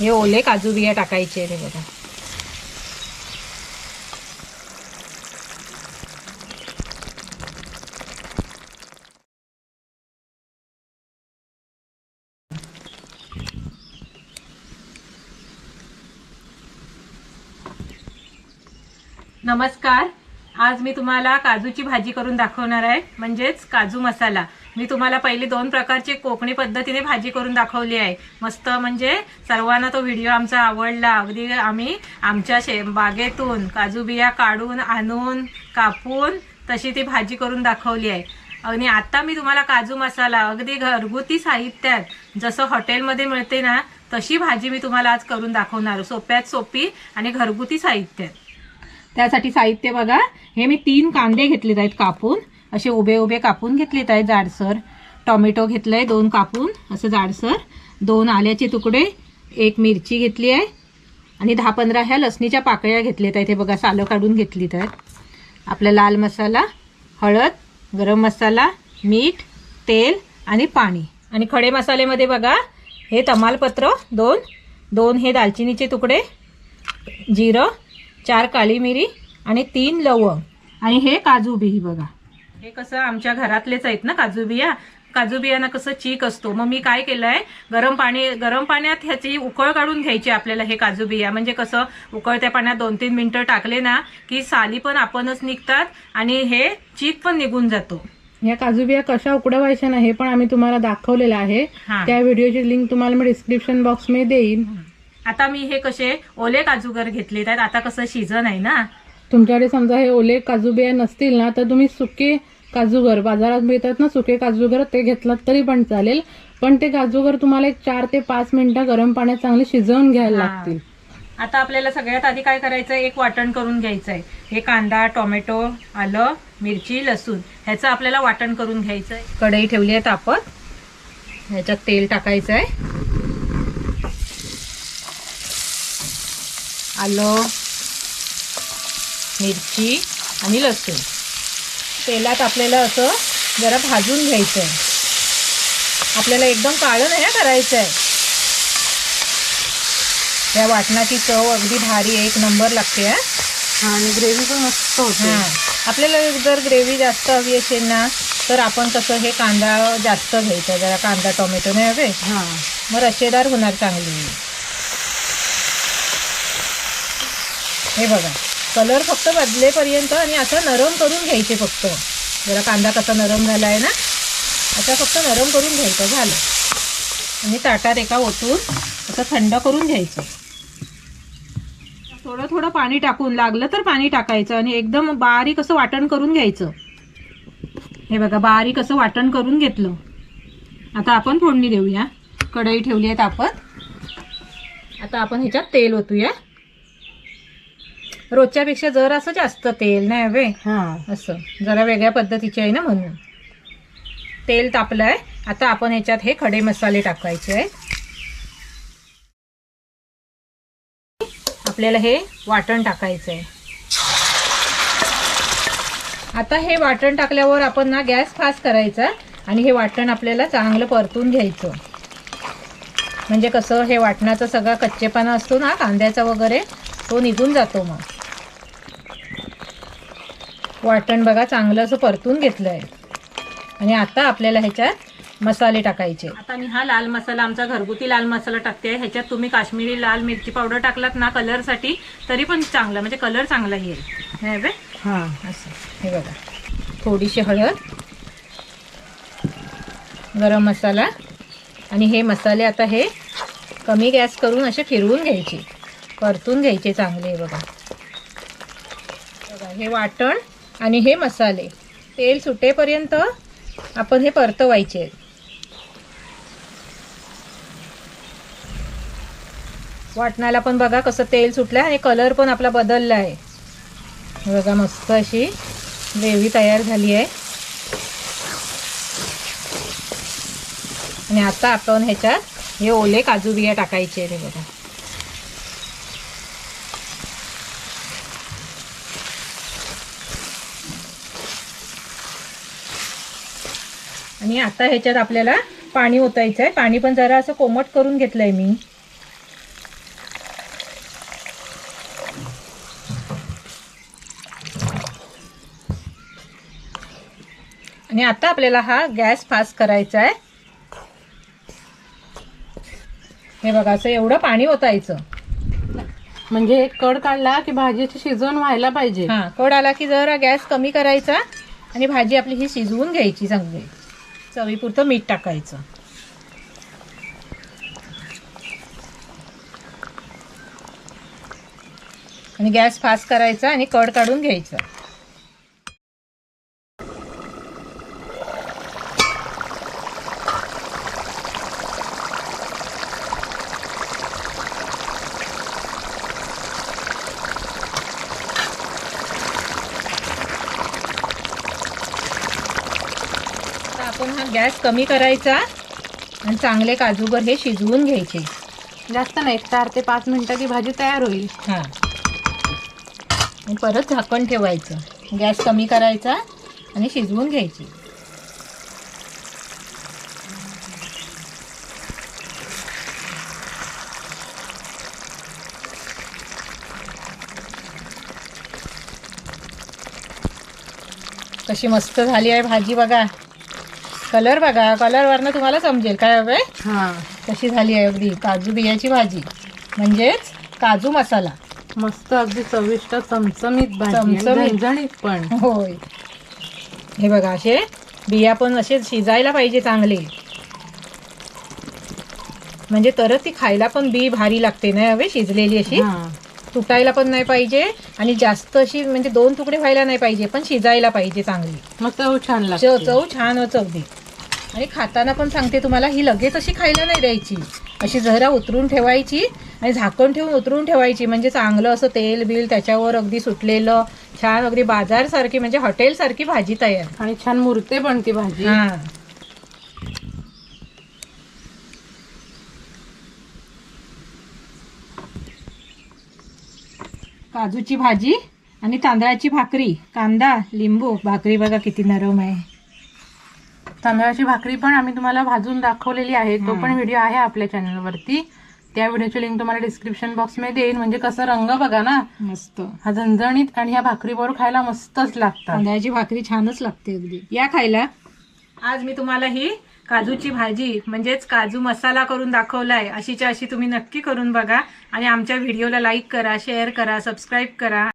हे ओले काजू बिया टाकायचे हे बघा. नमस्कार. आज मी तुम्हाला काजूची भाजी करून दाखवणार आहे म्हणजेच काजू मसाला. मी तुम्हाला पहिली दोन प्रकारची कोकणी पद्धतीने भाजी करून दाखवली आहे. मस्त म्हणजे सर्वांना तो व्हिडिओ आमचा आवडला. अगदी आम्ही आमच्या शे बागेतून काजू बिया काढून आणून कापून तशी ती भाजी करून दाखवली आहे. आणि आता मी तुम्हाला काजू मसाला अगदी घरगुती साहित्यात जसं हॉटेलमध्ये मिळते ना तशी भाजी मी तुम्हाला आज करून दाखवणार. सोप्यात सोपी आणि घरगुती साहित्यात त्यासाठी साहित्य बघा. हे मी तीन कांदे घेतले आहेत कापून. असे उभे उभे कापून घेतलेत आहे जाडसर. टॉमॅटो आहे दोन कापून असं जाडसर. दोन आल्याचे तुकडे एक मिरची घेतली आहे. आणि दहा पंधरा ह्या लसणीच्या पाकळ्या घेतल्यात आहेत. हे बघा सालं काढून घेतलीत आहेत. आपला लाल मसाला हळद गरम मसाला मीठ तेल आणि पाणी. आणि खडे मसाल्यामध्ये बघा हे तमालपत्र दोन. दोन हे दालचिनीचे तुकडे जिरं चार काळी मिरी आणि तीन लवंग. आणि हे काजू बी बघा. हे कसं आमच्या घरातलेच आहेत ना काजू बिया काजू बियांना कसं चीक असतो. मग मी काय केलंय? गरम पाणी गरम पाण्यात ह्याची उकळ काढून घ्यायची आपल्याला हे काजू बिया म्हणजे कसं उकळत्या पाण्यात दोन तीन मिनिटं टाकले ना की साली पण आपणच निघतात आणि हे चीक पण निघून जातो. या काजू बिया कशा उकडवायच्या ना हे पण आम्ही तुम्हाला दाखवलेलं आहे. हा. त्या व्हिडिओची लिंक तुम्हाला मी डिस्क्रिप्शन बॉक्समध्ये देईन आता मी हे कसे ओले काजूगर घेतले आहेत आता कसं सीझन आहे ना. तुमच्याकडे समजा हे ओले काजू बिया नसतील ना तर तुम्ही सुके काजूगर बाजारात मिळतात ना सुके काजूगर ते घेतलात तरी पण चालेल. पण ते काजूगर तुम्हाला एक चार ते पाच मिनिटं गरम पाण्यात चांगले शिजवून घ्यायला. लागतील. आता आपल्याला सगळ्यात आधी काय करायचं एक वाटण करून घ्यायचं आहे हे कांदा टोमॅटो आलं मिरची लसूण ह्याचं आपल्याला वाटण करून घ्यायचं आहे कढई ठेवली आहे तापत ह्याच्यात तेल टाकायचं आहे आलं मिरची आणि लसूण. तेलात आपल्याला असं जरा भाजून घ्यायचं आहे आपल्याला एकदम काळं नाही हं करायचं आहे या वाटणाची चव अगदी भारी एक नंबर लागते हा. आणि ग्रेव्ही पण मस्त होते. हा. आपल्याला जर ग्रेव्ही जास्त हवी असेल ना तर आपण कसं हे कांदा जास्त घ्यायचा. जरा कांदा टोमॅटो नाही हवे हा. मग रशेदार होणार चांगली. हे बघा. कलर फक्त बदलेपर्यंत आणि असं नरम करून घ्यायचे फक्त. जरा कांदा कसा नरम झाला आहे ना असा फक्त नरम करून घ्यायचं झालं. आणि ताटात एका ओतून असं थंड करून घ्यायचं. थोडं थोडं पाणी टाकून लागलं तर पाणी टाकायचं आणि एकदम बारीक असं वाटण करून घ्यायचं. हे बघा बारीक असं वाटण करून घेतलं. आता आपण फोडणी देऊया. कढई ठेवली आहे तापत आता आपण ह्याच्यात तेल ओतूया. रोजच्यापेक्षा जर असं जास्त तेल नाही हवे हा. असं. जरा वेगळ्या पद्धतीचे आहे ना म्हणून. तेल तापलं आहे आता आपण ह्याच्यात हे खडे मसाले टाकायचे आहेत. आपल्याला हे वाटण टाकायचं आहे. आता हे वाटण टाकल्यावर आपण ना गॅस फास्ट करायचा आणि हे वाटण आपल्याला चांगलं परतून घ्यायचं. म्हणजे कसं हे वाटणाचा सगळा कच्चेपणा असतो ना कांद्याचा वगैरे तो निघून जातो मग. वाटण बघा चांगलं असं परतून घेतलं आहे आणि आता आपल्याला ह्याच्यात मसाले टाकायचे. आता मी हा लाल मसाला आमचा घरगुती लाल मसाला टाकते ह्याच्यात तुम्ही काश्मीरी लाल मिरची पावडर टाकलात ना कलरसाठी तरी पण चांगला म्हणजे कलर चांगला येईल. नाही बे? हा असं. हे बघा. थोडीशी हळद गरम मसाला आणि हे मसाले आता हे कमी गॅस करून असे फिरवून घ्यायचे. परतून घ्यायचे चांगले हे बघा. बघा हे वाटण आणि हे मसाले. तेल सुटेपर्यंत आपण हे परतवायचे. वाटणाला पण बघा कसं तेल सुटलं आहे आणि कलर पण आपला बदलला आहे बघा मस्त अशी ग्रेव्ही तयार झाली आहे. आणि आता आपण ह्याच्यात हे ओले काजू बिया टाकायचे हे बघा. आणि आता ह्याच्यात आपल्याला पाणी ओतायचं आहे पाणी पण जरा असं कोमट करून घेतलंय मी. आणि आता आपल्याला हा गॅस फास्ट करायचा आहे हे बघा असं एवढं पाणी ओतायचं. म्हणजे कड काढला की भाजीची शिजवून व्हायला पाहिजे. हा कड आला की जरा गॅस कमी करायचा आणि भाजी आपली ही शिजवून घ्यायची चांगली. चवीपुरतं मीठ टाकायचं. आणि गॅस फास्ट करायचा आणि कड काढून घ्यायचं. आपण हा गॅस कमी करायचा आणि चांगले काजूगर हे शिजवून घ्यायचे. जास्त नाही एक चार ते पाच मिनिटं की भाजी तयार होईल. हां. आणि परत झाकण ठेवायचं. गॅस कमी करायचा आणि शिजवून घ्यायची. कशी मस्त झाली आहे भाजी बघा. कलर बघा कलरवरनं तुम्हाला समजेल. काय हवंय? हा. कशी झाली आहे अगदी. काजू बियाची भाजी. म्हणजेच काजू मसाला. मस्त अगदी चविष्ट चमचमीत भाजी. चमचमीत. झणझणीत पण. होय. हे बघा असे बिया पण असे शिजायला पाहिजे चांगले. म्हणजे तरच ती खायला पण बी भारी लागते ना हवे? शिजलेली अशी. हा. तुटायला पण नाही पाहिजे आणि जास्त अशी म्हणजे दोन तुकडे व्हायला नाही पाहिजे पण शिजायला पाहिजे चांगली. मग चव छान चव लागते. चव छान होतं अगदी. आणि खाताना पण सांगते तुम्हाला ही लगेच अशी खायला नाही द्यायची. अशी जरा उतरून ठेवायची आणि झाकण ठेवून उतरून ठेवायची. म्हणजे चांगलं असं तेल बिल त्याच्यावर अगदी सुटलेलं छान अगदी बाजारसारखी म्हणजे हॉटेलसारखी भाजी तयार. आणि छान मुरते पण ती भाजी. हा. काजूची भाजी आणि तांदळाची भाकरी कांदा लिंबू भाकरी बघा किती नरम आहे. तांदळाची भाकरी पण आम्ही तुम्हाला भाजून दाखवलेली आहे. तो. पण व्हिडिओ आहे आपल्या चॅनलवरती त्या व्हिडिओची लिंक तुम्हाला डिस्क्रिप्शन बॉक्समध्ये देईन. म्हणजे कसं रंग बघा ना. मस्त. हा झणझणीत आणि ह्या भाकरीबरोबर खायला मस्तच लागतात. तांदळाची भाकरी छानच लागते अगदी. या खायला. आज मी तुम्हाला ही काजूची भाजी म्हणजेच काजू मसाला करून दाखवलाय. अशीच्या अशी तुम्ही नक्की करून बघा. आणि आमच्या व्हिडिओला लाईक करा शेअर करा सबस्क्राईब करा.